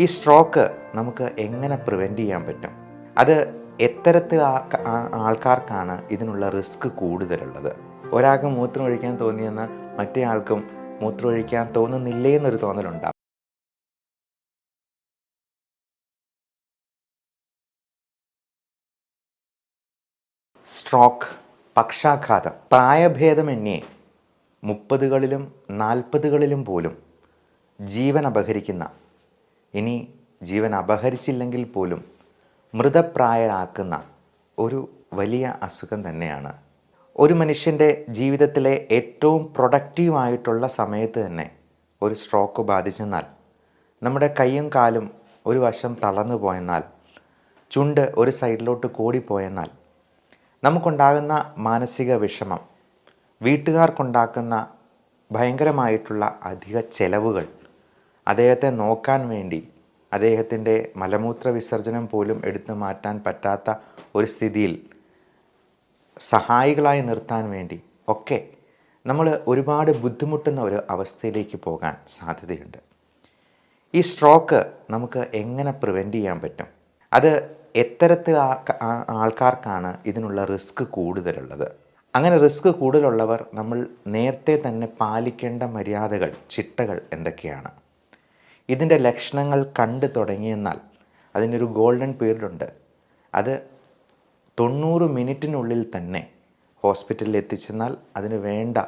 ഈ സ്ട്രോക്ക് നമുക്ക് എങ്ങനെ പ്രിവെന്റ് ചെയ്യാൻ പറ്റും? അത് എത്തരത്തിൽ ആൾക്കാർക്കാണ് ഇതിനുള്ള റിസ്ക് കൂടുതലുള്ളത്. ഒരാൾക്ക് മൂത്രം ഒഴിക്കാൻ തോന്നിയെന്ന് മറ്റേ ആൾക്കും മൂത്രം ഒഴിക്കാൻ തോന്നുന്നില്ലേ എന്നൊരു തോന്നലുണ്ടാകും സ്ട്രോക്ക് പക്ഷാഘാതം പ്രായഭേദമന്യേ മുപ്പതുകളിലും നാൽപ്പതുകളിലും പോലും ജീവൻ അപഹരിക്കുന്ന ഇനി ജീവൻ അപഹരിച്ചില്ലെങ്കിൽ പോലും മൃതപ്രായരാക്കുന്ന ഒരു വലിയ അസുഖം തന്നെയാണ്. ഒരു മനുഷ്യന്റെ ജീവിതത്തിലെ ഏറ്റവും പ്രൊഡക്റ്റീവായിട്ടുള്ള സമയത്ത് തന്നെ ഒരു സ്ട്രോക്ക് ബാധിച്ചെന്നാൽ നമ്മുടെ കൈയും കാലും ഒരു വശം തളർന്നു പോയെന്നാൽ ചുണ്ട് ഒരു സൈഡിലോട്ട് കൂടിപ്പോയെന്നാൽ നമുക്കുണ്ടാകുന്ന മാനസിക വിഷമം വീട്ടുകാർക്കുണ്ടാക്കുന്ന ഭയങ്കരമായിട്ടുള്ള അധിക ചെലവുകൾ അദ്ദേഹത്തെ നോക്കാൻ വേണ്ടി അദ്ദേഹത്തിന്റെ മലമൂത്ര വിസർജനം പോലും എടുത്തു മാറ്റാൻ പറ്റാത്ത ഒരു സ്ഥിതിയിൽ സഹായികളായി നിർത്താൻ വേണ്ടി ഒക്കെ നമ്മൾ ഒരുപാട് ബുദ്ധിമുട്ടുന്ന ഒരു അവസ്ഥയിലേക്ക് പോകാൻ സാധ്യതയുണ്ട്. ഈ സ്ട്രോക്ക് നമുക്ക് എങ്ങനെ പ്രിവെന്റ് ചെയ്യാൻ പറ്റും? അത് എത്തരത്തിൽ ആൾക്കാർക്കാണ് ഇതിനുള്ള റിസ്ക് കൂടുതലുള്ളത്. അങ്ങനെ റിസ്ക് കൂടുതലുള്ളവർ നമ്മൾ നേരത്തെ തന്നെ പാലിക്കേണ്ട മര്യാദകൾ ചിട്ടകൾ എന്തൊക്കെയാണ്? ഇതിന്റെ ലക്ഷണങ്ങൾ കണ്ടു തുടങ്ങിയെന്നാൽ അതിനൊരു ഗോൾഡൻ പീരീഡ് ഉണ്ട് അത് തൊണ്ണൂറ് മിനിറ്റിനുള്ളിൽ തന്നെ ഹോസ്പിറ്റലിൽ എത്തിച്ചെന്നാൽ അതിന് വേണ്ട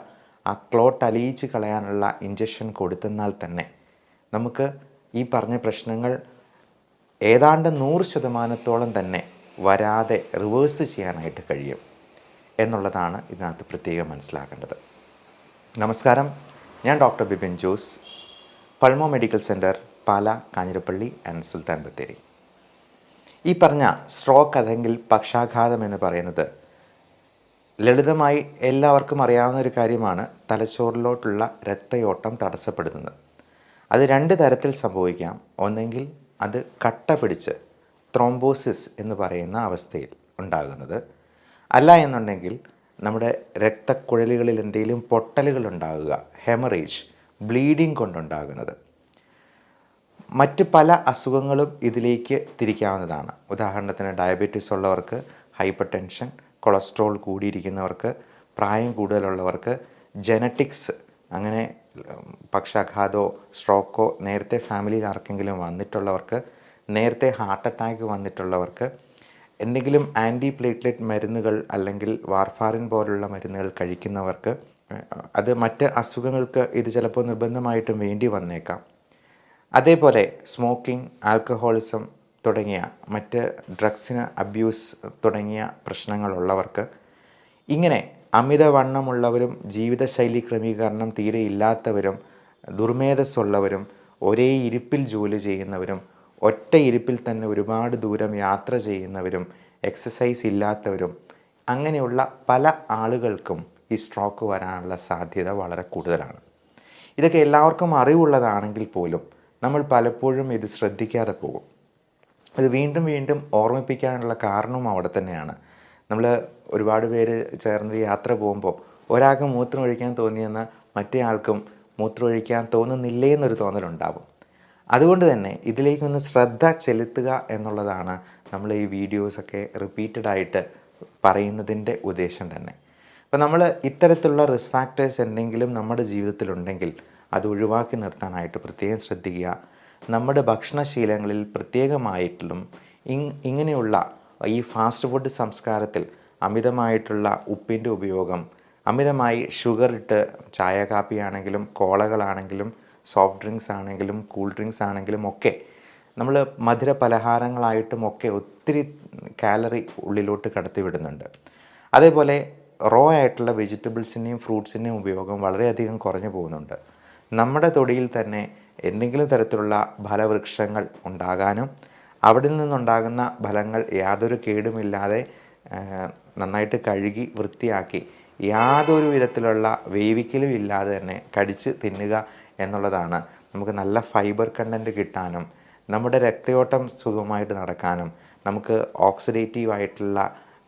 ആ ക്ലോട്ട് അലിയിച്ച് കളയാനുള്ള ഇഞ്ചക്ഷൻ കൊടുത്തെന്നാൽ തന്നെ നമുക്ക് ഈ പറഞ്ഞ പ്രശ്നങ്ങൾ ഏതാണ്ട് നൂറ് ശതമാനത്തോളം തന്നെ വരാതെ റിവേഴ്സ് ചെയ്യാനായിട്ട് കഴിയും എന്നുള്ളതാണ് ഇതിനകത്ത് പ്രത്യേകം മനസ്സിലാക്കേണ്ടത്. നമസ്കാരം. ഞാൻ doctor Bipin Jose. Pulmo medical centre Pala Kanjirappally and Sultan Bathery ഈ പറഞ്ഞ സ്ട്രോക്ക് അല്ലെങ്കിൽ പക്ഷാഘാതം എന്ന് പറയുന്നത് ലളിതമായി എല്ലാവർക്കും അറിയാവുന്ന ഒരു കാര്യമാണ് തലച്ചോറിലോട്ടുള്ള രക്തയോട്ടം തടസ്സപ്പെടുന്നത് അത് രണ്ട് തരത്തിൽ സംഭവിക്കാം. ഒന്നെങ്കിൽ അത് കട്ട പിടിച്ച് ത്രോംബോസിസ് എന്ന് പറയുന്ന അവസ്ഥയിൽ ഉണ്ടാകുന്നത്. അല്ല എന്നുണ്ടെങ്കിൽ നമ്മുടെ രക്തക്കുഴലുകളിൽ എന്തെങ്കിലും പൊട്ടലുകൾ ഉണ്ടാകുക ഹെമറേജ് ബ്ലീഡിങ് കൊണ്ടുണ്ടാകുന്നത്. മറ്റ് പല അസുഖങ്ങളും ഇതിലേക്ക് തിരിക്കാവുന്നതാണ്. ഉദാഹരണത്തിന് ഡയബറ്റീസ് ഉള്ളവർക്ക് ഹൈപ്പർ ടെൻഷൻ കൊളസ്ട്രോൾ കൂടിയിരിക്കുന്നവർക്ക് പ്രായം കൂടുതലുള്ളവർക്ക് ജനറ്റിക്സ് അങ്ങനെ പക്ഷാഘാതോ സ്ട്രോക്കോ നേരത്തെ ഫാമിലിയിൽ ആർക്കെങ്കിലും വന്നിട്ടുള്ളവർക്ക് നേരത്തെ ഹാർട്ട് അറ്റാക്ക് വന്നിട്ടുള്ളവർക്ക് എന്തെങ്കിലും ആന്റി പ്ലേറ്റ്ലെറ്റ് മരുന്നുകൾ അല്ലെങ്കിൽ വാർഫാറിൻ പോലുള്ള മരുന്നുകൾ കഴിക്കുന്നവർക്ക് അത് മറ്റ് അസുഖങ്ങൾക്ക് ഇത് ചിലപ്പോൾ നിർബന്ധമായിട്ടും വേണ്ടി വന്നേക്കാം. അതേപോലെ സ്മോക്കിംഗ് ആൽക്കഹോളിസം തുടങ്ങിയ മറ്റ് ഡ്രഗ്സിന് അബ്യൂസ് തുടങ്ങിയ പ്രശ്നങ്ങളുള്ളവർക്ക് ഇങ്ങനെ അമിതവണ്ണമുള്ളവരും ജീവിതശൈലി ക്രമീകരണം തീരെ ഇല്ലാത്തവരും ദുർമേധസ്സുള്ളവരും ഒരേ ഇരിപ്പിൽ ജോലി ചെയ്യുന്നവരും ഒറ്റ ഇരിപ്പിൽ തന്നെ ഒരുപാട് ദൂരം യാത്ര ചെയ്യുന്നവരും എക്സസൈസ് ഇല്ലാത്തവരും അങ്ങനെയുള്ള പല ആളുകൾക്കും ഈ സ്ട്രോക്ക് വരാനുള്ള സാധ്യത വളരെ കൂടുതലാണ്. ഇതൊക്കെ എല്ലാവർക്കും അറിവുള്ളതാണെങ്കിൽ പോലും നമ്മൾ പലപ്പോഴും ഇത് ശ്രദ്ധിക്കാതെ പോകും. അത് വീണ്ടും വീണ്ടും ഓർമ്മിപ്പിക്കാനുള്ള കാരണവും അവിടെ തന്നെയാണ്. നമ്മൾ ഒരുപാട് പേര് ചേർന്ന് യാത്ര പോകുമ്പോൾ ഒരാൾക്ക് മൂത്രം ഒഴിക്കാൻ തോന്നിയെന്ന് മറ്റേ ആൾക്കും മൂത്രം ഒഴിക്കാൻ തോന്നുന്നില്ലേ എന്നൊരു തോന്നലുണ്ടാവും. അതുകൊണ്ട് തന്നെ ഇതിലേക്കൊന്ന് ശ്രദ്ധ ചെലുത്തുക എന്നുള്ളതാണ് നമ്മൾ ഈ വീഡിയോസൊക്കെ റിപ്പീറ്റഡായിട്ട് പറയുന്നതിന്റെ ഉദ്ദേശം തന്നെ. അപ്പോൾ നമ്മൾ ഇത്തരത്തിലുള്ള റിസ്ക് ഫാക്ടേഴ്സ് എന്തെങ്കിലും നമ്മുടെ ജീവിതത്തിലുണ്ടെങ്കിൽ അത് ഒഴിവാക്കി നിർത്താനായിട്ട് പ്രത്യേകം ശ്രദ്ധിക്കുക. നമ്മുടെ ഭക്ഷണശീലങ്ങളിൽ പ്രത്യേകമായിട്ടും ഇങ് ഇങ്ങനെയുള്ള ഈ ഫാസ്റ്റ് ഫുഡ് സംസ്കാരത്തിൽ അമിതമായിട്ടുള്ള ഉപ്പിന്റെ ഉപയോഗം അമിതമായി ഷുഗർ ഇട്ട് ചായ കാപ്പി ആണെങ്കിലും കോളകളാണെങ്കിലും സോഫ്റ്റ് ഡ്രിങ്ക്സ് ആണെങ്കിലും കൂൾ ഡ്രിങ്ക്സ് ആണെങ്കിലും ഒക്കെ നമ്മൾ മധുര പലഹാരങ്ങളായിട്ടും ഒക്കെ ഒത്തിരി കാലറി ഉള്ളിലോട്ട് കടത്തിവിടുന്നുണ്ട്. അതേപോലെ റോ ആയിട്ടുള്ള വെജിറ്റബിൾസിന്റെയും ഫ്രൂട്ട്സിന്റെയും ഉപയോഗം വളരെയധികം കുറഞ്ഞു പോകുന്നുണ്ട്. നമ്മുടെ തൊടിയിൽ തന്നെ എന്തെങ്കിലും തരത്തിലുള്ള ഫലവൃക്ഷങ്ങൾ ഉണ്ടാകാനും അവിടെ നിന്നുണ്ടാകുന്ന ഫലങ്ങൾ യാതൊരു കേടുമില്ലാതെ നന്നായിട്ട് കഴുകി വൃത്തിയാക്കി യാതൊരു വിധത്തിലുള്ള വേവിക്കലും ഇല്ലാതെ തന്നെ കടിച്ച് തിന്നുക എന്നുള്ളതാണ്. നമുക്ക് നല്ല ഫൈബർ കണ്ടന്റ് കിട്ടാനും നമ്മുടെ രക്തയോട്ടം സുഖമായിട്ട് നടക്കാനും നമുക്ക് ഓക്സിഡേറ്റീവ് ആയിട്ടുള്ള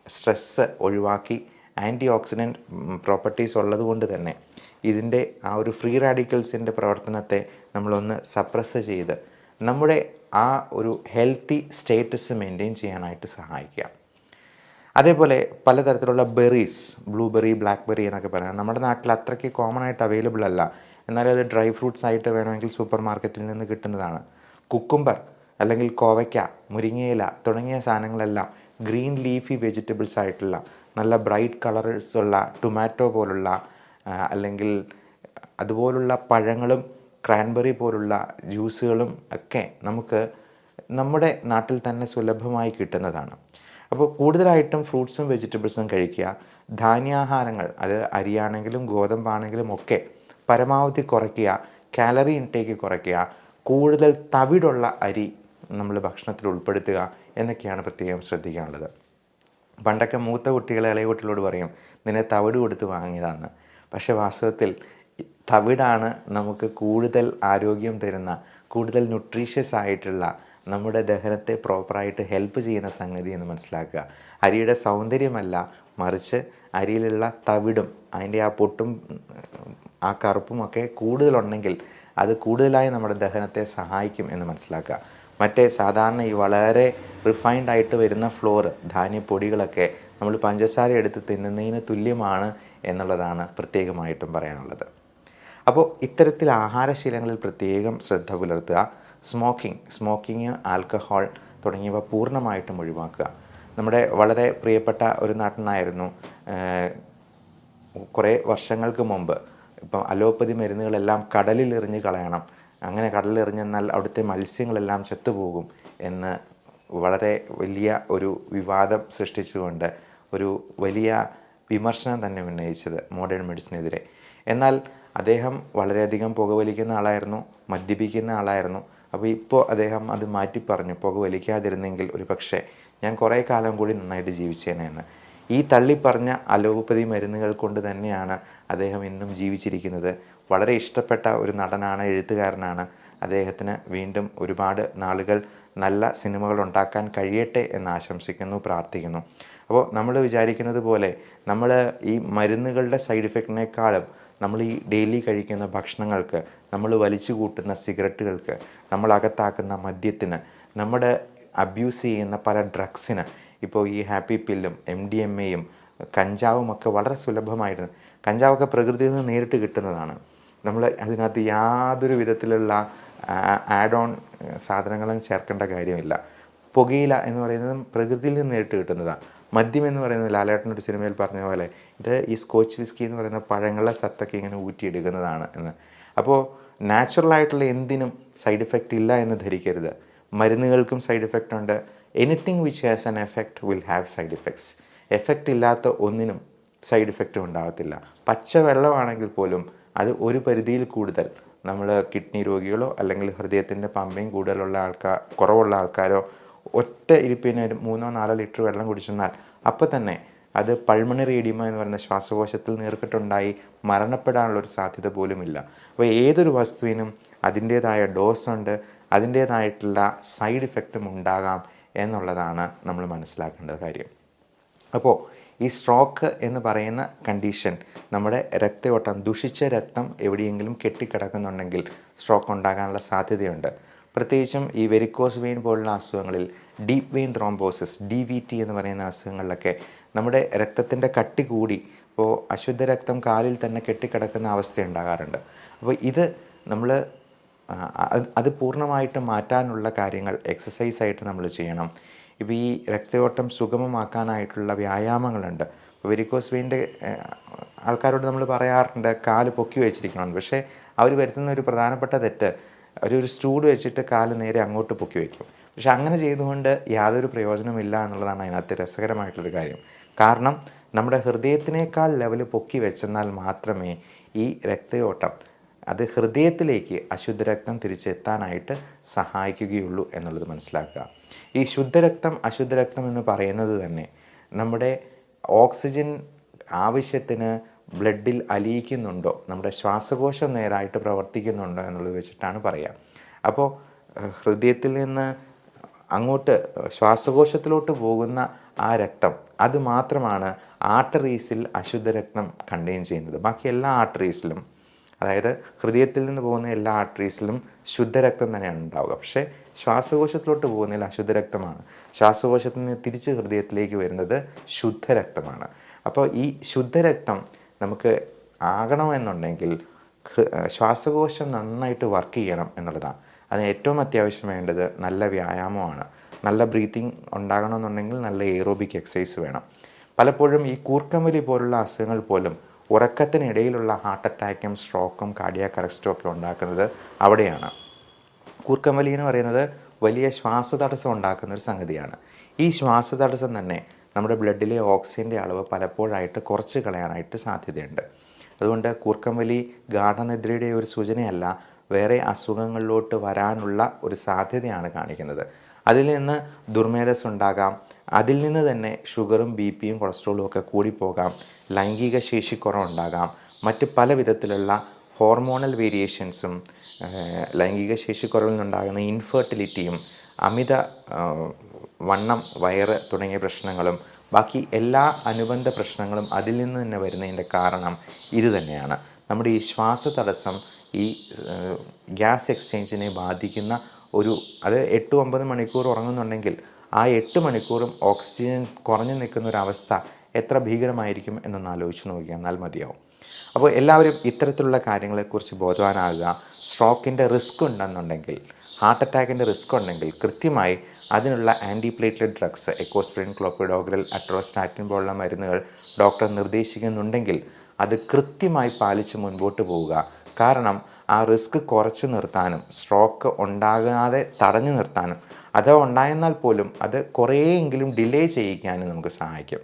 സ്ട്രെസ്സ് ഒഴിവാക്കി ആന്റി ഓക്സിഡന്റ് പ്രോപ്പർട്ടീസ് ഉള്ളതുകൊണ്ട് തന്നെ ഇതിന്റെ ആ ഒരു ഫ്രീ റാഡിക്കൽസിന്റെ പ്രവർത്തനത്തെ നമ്മളൊന്ന് സപ്രസ് ചെയ്ത് നമ്മുടെ ആ ഒരു ഹെൽത്തി സ്റ്റേറ്റസ് മെയിന്റെയിൻ ചെയ്യാനായിട്ട് സഹായിക്കുക. അതേപോലെ പലതരത്തിലുള്ള ബെറീസ് ബ്ലൂബെറി ബ്ലാക്ക്ബെറി എന്നൊക്കെ പറയുന്നത് നമ്മുടെ നാട്ടിൽ അത്രയ്ക്ക് കോമൺ ആയിട്ട് അവൈലബിൾ അല്ല. എന്നാലും അത് ഡ്രൈ ഫ്രൂട്ട്സ് ആയിട്ട് വേണമെങ്കിൽ സൂപ്പർ മാർക്കറ്റിൽ നിന്ന് കിട്ടുന്നതാണ്. കുക്കുംബർ അല്ലെങ്കിൽ കോവയ്ക്ക മുരിങ്ങയില തുടങ്ങിയ സാധനങ്ങളെല്ലാം ഗ്രീൻ ലീഫി വെജിറ്റബിൾസ് ആയിട്ടുള്ള നല്ല ബ്രൈറ്റ് കളേഴ്സ് ഉള്ള ടൊമാറ്റോ പോലുള്ള അല്ലെങ്കിൽ അതുപോലുള്ള പഴങ്ങളും ക്രാൻബെറി പോലുള്ള ജ്യൂസുകളും ഒക്കെ നമുക്ക് നമ്മുടെ നാട്ടിൽ തന്നെ സുലഭമായി കിട്ടുന്നതാണ്. അപ്പോൾ കൂടുതലായിട്ടും ഫ്രൂട്ട്സും വെജിറ്റബിൾസും കഴിക്കുക. ധാന്യാഹാരങ്ങൾ അത് അരിയാണെങ്കിലും ഗോതമ്പാണെങ്കിലും ഒക്കെ പരമാവധി കുറയ്ക്കുക. കാലറി ഇൻടേക്ക് കുറയ്ക്കുക. കൂടുതൽ തവിടുള്ള അരി നമ്മൾ ഭക്ഷണത്തിൽ ഉൾപ്പെടുത്തുക എന്നൊക്കെയാണ് പ്രത്യേകം ശ്രദ്ധിക്കാനുള്ളത്. പണ്ടൊക്കെ മൂത്ത കുട്ടികളെ ഇളയ കുട്ടികളോട് പറയും നിന്നെ തവിട് കൊടുത്ത് വാങ്ങിയതാണ്. പക്ഷേ വാസ്തവത്തിൽ തവിടാണ് നമുക്ക് കൂടുതൽ ആരോഗ്യം തരുന്ന കൂടുതൽ ന്യൂട്രീഷ്യസ് ആയിട്ടുള്ള നമ്മുടെ ദഹനത്തെ പ്രോപ്പറായിട്ട് ഹെൽപ്പ് ചെയ്യുന്ന സംഗതി എന്ന് മനസ്സിലാക്കുക. അരിയുടെ സൗന്ദര്യമല്ല മറിച്ച് അരിയിലുള്ള തവിടും അതിന്റെ ആ പൊട്ടും ആ കറുപ്പുമൊക്കെ കൂടുതലുണ്ടെങ്കിൽ അത് കൂടുതലായി നമ്മുടെ ദഹനത്തെ സഹായിക്കും എന്ന് മനസ്സിലാക്കുക. മറ്റേ സാധാരണ ഈ വളരെ റിഫൈൻഡ് ആയിട്ട് വരുന്ന ഫ്ലോർ ധാന്യപ്പൊടികളൊക്കെ നമ്മൾ പഞ്ചസാര എടുത്ത് തിന്നുന്നതിന് തുല്യമാണ് എന്നുള്ളതാണ് പ്രത്യേകമായിട്ടും പറയാനുള്ളത്. അപ്പോൾ ഇത്തരത്തിൽ ആഹാരശീലങ്ങളിൽ പ്രത്യേകം ശ്രദ്ധ പുലർത്തുക സ്മോക്കിംഗ് സ്മോക്കിംഗ് ആൽക്കഹോൾ തുടങ്ങിയവ പൂർണമായിട്ടും ഒഴിവാക്കുക. നമ്മുടെ വളരെ പ്രിയപ്പെട്ട ഒരു നടനായിരുന്നു കുറേ വർഷങ്ങൾക്ക് മുമ്പ്. ഇപ്പം അലോപ്പതി മരുന്നുകളെല്ലാം കടലിൽ എറിഞ്ഞ് കളയണം. അങ്ങനെ കടലിലെറിഞ്ഞെന്നാൽ അവിടുത്തെ മത്സ്യങ്ങളെല്ലാം ചത്തുപോകും എന്ന് വളരെ വലിയ ഒരു വിവാദം സൃഷ്ടിച്ചുകൊണ്ട് ഒരു വലിയ വിമർശനം തന്നെ ഉന്നയിച്ചത് മോഡേൺ മെഡിസിനെതിരെ എന്നാൽ അദ്ദേഹം വളരെയധികം പുകവലിക്കുന്ന ആളായിരുന്നു മദ്യപിക്കുന്ന ആളായിരുന്നു. അപ്പോൾ ഇപ്പോൾ അദ്ദേഹം അത് മാറ്റി പറഞ്ഞു പുകവലിക്കാതിരുന്നെങ്കിൽ ഒരു പക്ഷേ ഞാൻ കുറേ കാലം കൂടി നന്നായിട്ട് ജീവിച്ചേനെ എന്ന്. ഈ തള്ളിപ്പറഞ്ഞ അലോപ്പതി മരുന്നുകൾ കൊണ്ട് തന്നെയാണ് അദ്ദേഹം ഇന്നും ജീവിച്ചിരിക്കുന്നത്. വളരെ ഇഷ്ടപ്പെട്ട ഒരു നടനാണ് എഴുത്തുകാരനാണ്. അദ്ദേഹത്തിന് വീണ്ടും ഒരുപാട് നാളുകൾ നല്ല സിനിമകൾ ഉണ്ടാക്കാൻ കഴിയട്ടെ എന്ന് ആശംസിക്കുന്നു പ്രാർത്ഥിക്കുന്നു. അപ്പോൾ നമ്മൾ വിചാരിക്കുന്നത് പോലെ നമ്മൾ ഈ മരുന്നുകളുടെ സൈഡ് ഇഫക്റ്റിനേക്കാളും നമ്മൾ ഈ ഡെയിലി കഴിക്കുന്ന ഭക്ഷണങ്ങൾക്ക് നമ്മൾ വലിച്ചു കൂട്ടുന്ന സിഗരറ്റുകൾക്ക് നമ്മൾ അകത്താക്കുന്ന മദ്യത്തിന് നമ്മുടെ അബ്യൂസ് ചെയ്യുന്ന പല ഡ്രഗ്സിന് ഇപ്പോൾ ഈ ഹാപ്പി പില്ലും എം ഡി എം എയും കഞ്ചാവും ഒക്കെ വളരെ സുലഭമായിരുന്നു കഞ്ചാവൊക്കെ പ്രകൃതിയിൽ നിന്ന് നേരിട്ട് കിട്ടുന്നതാണ്. നമ്മൾ അതിനകത്ത് യാതൊരു വിധത്തിലുള്ള ആഡ് ഓൺ സാധനങ്ങളും ചേർക്കേണ്ട കാര്യമില്ല. പുകയില എന്ന് പറയുന്നത് പ്രകൃതിയിൽ നിന്ന് നേരിട്ട് കിട്ടുന്നതാണ് മദ്യം എന്ന് പറയുന്നത് ലാലേട്ടൻ ഒരു സിനിമയിൽ പറഞ്ഞ പോലെ ഇത് ഈ സ്കോച്ച് വിസ്കി എന്ന് പറയുന്ന പഴങ്ങളുടെ സത്തൊക്കെ ഇങ്ങനെ ഊറ്റിയെടുക്കുന്നതാണ് എന്ന്. അപ്പോൾ നാച്ചുറൽ ആയിട്ടുള്ള എന്തിനും സൈഡ് ഇഫക്റ്റ് ഇല്ല എന്ന് ധരിക്കരുത്. മരുന്നുകൾക്കും സൈഡ് ഇഫക്റ്റ് ഉണ്ട്. Anything which has an effect will have side effects effect ഇല്ലാത്ത ഒന്നിനും സൈഡ് ഇഫക്റ്റും ഉണ്ടാകത്തില്ല. പച്ച വെള്ളമാണെങ്കിൽ പോലും അത് ഒരു പരിധിയിൽ കൂടുതൽ. നമ്മൾ കിഡ്നി രോഗികളോ അല്ലെങ്കിൽ ഹൃദയത്തിന്റെ പമ്പയും കൂടുതലുള്ള ആൾക്കാർ കുറവുള്ള ആൾക്കാരോ ഒറ്റ ഇരിപ്പിന് ഒരു മൂന്നോ നാലോ ലിറ്റർ വെള്ളം കുടിച്ചെന്നാൽ അപ്പോൾ തന്നെ അത് പൾമണറി എഡിമ എന്ന് പറയുന്ന ശ്വാസകോശത്തിൽ നീർക്കെട്ടുണ്ടായി മരണപ്പെടാനുള്ള ഒരു സാധ്യത പോലുമില്ല. അപ്പോൾ ഏതൊരു വസ്തുവിനും അതിന്റേതായ ഡോസ് ഉണ്ട് അതിന്റേതായിട്ടുള്ള സൈഡ് ഇഫക്റ്റും ഉണ്ടാകാം എന്നുള്ളതാണ് നമ്മൾ മനസ്സിലാക്കേണ്ട കാര്യം. അപ്പോൾ ഈ സ്ട്രോക്ക് എന്ന് പറയുന്ന കണ്ടീഷൻ നമ്മുടെ രക്തയോട്ടം ദുഷിച്ച രക്തം എവിടെയെങ്കിലും കെട്ടിക്കിടക്കുന്നുണ്ടെങ്കിൽ സ്ട്രോക്ക് ഉണ്ടാകാനുള്ള സാധ്യതയുണ്ട്. പ്രത്യേകിച്ചും ഈ വെരിക്കോസ് വെയിൻ പോലുള്ള അസുഖങ്ങളിൽ deep vein thrombosis D V T എന്ന് പറയുന്ന അസുഖങ്ങളിലൊക്കെ നമ്മുടെ രക്തത്തിന്റെ കട്ടി കൂടി ഇപ്പോൾ അശുദ്ധ രക്തം കാലിൽ തന്നെ കെട്ടിക്കിടക്കുന്ന അവസ്ഥ ഉണ്ടാകാറുണ്ട്. അപ്പോൾ ഇത് നമ്മൾ അത് പൂർണമായിട്ട് മാറ്റാനുള്ള കാര്യങ്ങൾ എക്സസൈസായിട്ട് നമ്മൾ ചെയ്യണം. ഇപ്പോൾ ഈ രക്തയോട്ടം സുഗമമാക്കാനായിട്ടുള്ള വ്യായാമങ്ങളുണ്ട്. വെരിക്കോസ് വെയിന്റെ ആൾക്കാരോട് നമ്മൾ പറയാറുണ്ട് കാൽ പൊക്കി വെച്ചിരിക്കണം പക്ഷേ അവർ വരുത്തുന്ന ഒരു പ്രധാനപ്പെട്ട തെറ്റ് ഒരു ഒരു സ്റ്റൂഡ് വെച്ചിട്ട് കാൽ നേരെ അങ്ങോട്ട് പൊക്കി വയ്ക്കും പക്ഷെ അങ്ങനെ ചെയ്തുകൊണ്ട് യാതൊരു പ്രയോജനമില്ല എന്നുള്ളതാണ് അതിനകത്ത് രസകരമായിട്ടുള്ളൊരു കാര്യം. കാരണം നമ്മുടെ ഹൃദയത്തിനേക്കാൾ ലെവൽ പൊക്കി വെച്ചെന്നാൽ മാത്രമേ ഈ രക്തയോട്ടം അത് ഹൃദയത്തിലേക്ക് അശുദ്ധ അശുദ്ധരക്തം തിരിച്ചെത്താനായിട്ട് സഹായിക്കുകയുള്ളൂ എന്നുള്ളത് മനസ്സിലാക്കുക. ഈ ശുദ്ധരക്തം അശുദ്ധരക്തം എന്ന് പറയുന്നത് തന്നെ നമ്മുടെ ഓക്സിജൻ ആവശ്യത്തിന് ബ്ലഡിൽ അലിയിക്കുന്നുണ്ടോ? നമ്മുടെ ശ്വാസകോശം നേരായിട്ട് പ്രവർത്തിക്കുന്നുണ്ടോ എന്നുള്ളത് വെച്ചിട്ടാണ് പറയുക അപ്പോൾ ഹൃദയത്തിൽ നിന്ന് അങ്ങോട്ട് ശ്വാസകോശത്തിലോട്ട് പോകുന്ന ആ രക്തം അത് മാത്രമാണ് ആർട്ടറീസിൽ അശുദ്ധ രക്തം കണ്ടെയ്ൻ ചെയ്യുന്നത്. ബാക്കി എല്ലാ ആർട്ടറീസിലും അതായത് ഹൃദയത്തിൽ നിന്ന് പോകുന്ന എല്ലാ ആർട്ടറീസിലും ശുദ്ധരക്തം തന്നെയാണ് ഉണ്ടാവുക. പക്ഷേ ശ്വാസകോശത്തിലോട്ട് പോകുന്നതിൽ അശുദ്ധരക്തമാണ്. ശ്വാസകോശത്തിൽ നിന്ന് തിരിച്ച് ഹൃദയത്തിലേക്ക് വരുന്നത് ശുദ്ധരക്തമാണ്. അപ്പോൾ ഈ ശുദ്ധരക്തം നമുക്ക് ആകണമെന്നുണ്ടെങ്കിൽ ശ്വാസകോശം നന്നായിട്ട് വർക്ക് ചെയ്യണം എന്നുള്ളതാണ്. അതിന് ഏറ്റവും അത്യാവശ്യം വേണ്ടത് നല്ല വ്യായാമമാണ്. നല്ല ബ്രീത്തിങ് ഉണ്ടാകണമെന്നുണ്ടെങ്കിൽ നല്ല എയറോബിക് എക്സസൈസ് വേണം. പലപ്പോഴും ഈ കൂർക്കമ്പലി പോലുള്ള അസുഖങ്ങൾ പോലും ഉറക്കത്തിനിടയിലുള്ള ഹാർട്ട് അറ്റാക്കും സ്ട്രോക്കും കാർഡിയാക് അറസ്റ്റും ഒക്കെ ഉണ്ടാക്കുന്നത് അവിടെയാണ്. കൂർക്കമ്പലി എന്ന് പറയുന്നത് വലിയ ശ്വാസതടസ്സം ഉണ്ടാക്കുന്ന ഒരു സംഗതിയാണ്. ഈ ശ്വാസതടസ്സം തന്നെ നമ്മുടെ ബ്ലഡിലെ ഓക്സിജന്റെ അളവ് പലപ്പോഴായിട്ട് കുറച്ച് കളയാനായിട്ട് സാധ്യതയുണ്ട്. അതുകൊണ്ട് കൂർക്കമ്പലി ഗാഠനിദ്രയുടെ ഒരു സൂചനയല്ല വേറെ അസുഖങ്ങളിലോട്ട് വരാനുള്ള ഒരു സാധ്യതയാണ് കാണിക്കുന്നത്. അതിൽ നിന്ന് ദുർമേധസ് ഉണ്ടാകാം. അതിൽ നിന്ന് തന്നെ ഷുഗറും ബി പിയും കൊളസ്ട്രോളും ഒക്കെ കൂടിപ്പോകാം. ലൈംഗിക ശേഷിക്കുറവുണ്ടാകാം. മറ്റ് പല വിധത്തിലുള്ള ഹോർമോണൽ വേരിയേഷൻസും ലൈംഗിക ശേഷിക്കുറവിൽ നിന്നുണ്ടാകുന്ന ഇൻഫെർട്ടിലിറ്റിയും അമിത വണ്ണം വയറ് തുടങ്ങിയ പ്രശ്നങ്ങളും ബാക്കി എല്ലാ അനുബന്ധ പ്രശ്നങ്ങളും അതിൽ നിന്ന് തന്നെ വരുന്നതിന്റെ കാരണം ഇത് തന്നെയാണ്. നമ്മുടെ ഈ ശ്വാസ തടസ്സം ഈ ഗ്യാസ് എക്സ്ചേഞ്ചിനെ ബാധിക്കുന്ന ഒരു അത് എട്ട് ഒമ്പത് മണിക്കൂർ ഉറങ്ങുന്നുണ്ടെങ്കിൽ ആ എട്ട് മണിക്കൂറും ഓക്സിജൻ കുറഞ്ഞു നിൽക്കുന്ന ഒരു അവസ്ഥ എത്ര ഭീകരമായിരിക്കും എന്നൊന്ന് ആലോചിച്ച് നോക്കിയാൽ മതിയാവും. അപ്പോൾ എല്ലാവരും ഇത്തരത്തിലുള്ള കാര്യങ്ങളെക്കുറിച്ച് ബോധവാനാകുക. സ്ട്രോക്കിന്റെ റിസ്ക് ഉണ്ടെന്നുണ്ടെങ്കിൽ ഹാർട്ട് അറ്റാക്കിന്റെ റിസ്ക് ഉണ്ടെങ്കിൽ കൃത്യമായി അതിനുള്ള antiplatelet drugs Ecosprin clopidogrel atorvastatin പോലുള്ള മരുന്നുകൾ ഡോക്ടർ നിർദ്ദേശിക്കുന്നുണ്ടെങ്കിൽ അത് കൃത്യമായി പാലിച്ച് മുൻപോട്ട് പോവുക. കാരണം ആ റിസ്ക് കുറച്ച് നിർത്താനും സ്ട്രോക്ക് ഉണ്ടാകാതെ തടഞ്ഞു നിർത്താനും അഥവാ ഉണ്ടായെന്നാൽ പോലും അത് കുറേയെങ്കിലും ഡിലേ ചെയ്യിക്കാനും നമുക്ക് സഹായിക്കും.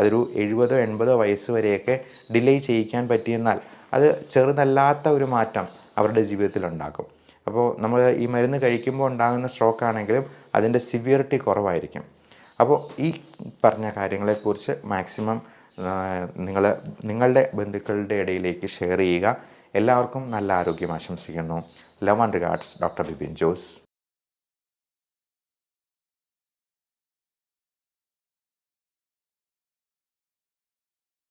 അതൊരു എഴുപതോ എൺപതോ വയസ്സ് വരെയൊക്കെ ഡിലേ ചെയ്യിക്കാൻ പറ്റിയെന്നാൽ അത് ചെറുതല്ലാത്ത ഒരു മാറ്റം അവരുടെ ജീവിതത്തിൽ ഉണ്ടാക്കും. അപ്പോൾ നമ്മൾ ഈ മരുന്ന് കഴിക്കുമ്പോൾ ഉണ്ടാകുന്ന സ്ട്രോക്ക് ആണെങ്കിലും അതിന്റെ സിവിയറിറ്റി കുറവായിരിക്കും. അപ്പോൾ ഈ പറഞ്ഞ കാര്യങ്ങളെക്കുറിച്ച് മാക്സിമം നിങ്ങൾ നിങ്ങളുടെ ബന്ധുക്കളുടെ ഇടയിലേക്ക് ഷെയർ ചെയ്യുക. എല്ലാവർക്കും നല്ല ആരോഗ്യം ആശംസിക്കുന്നു. Love and regards doctor Bipin Jose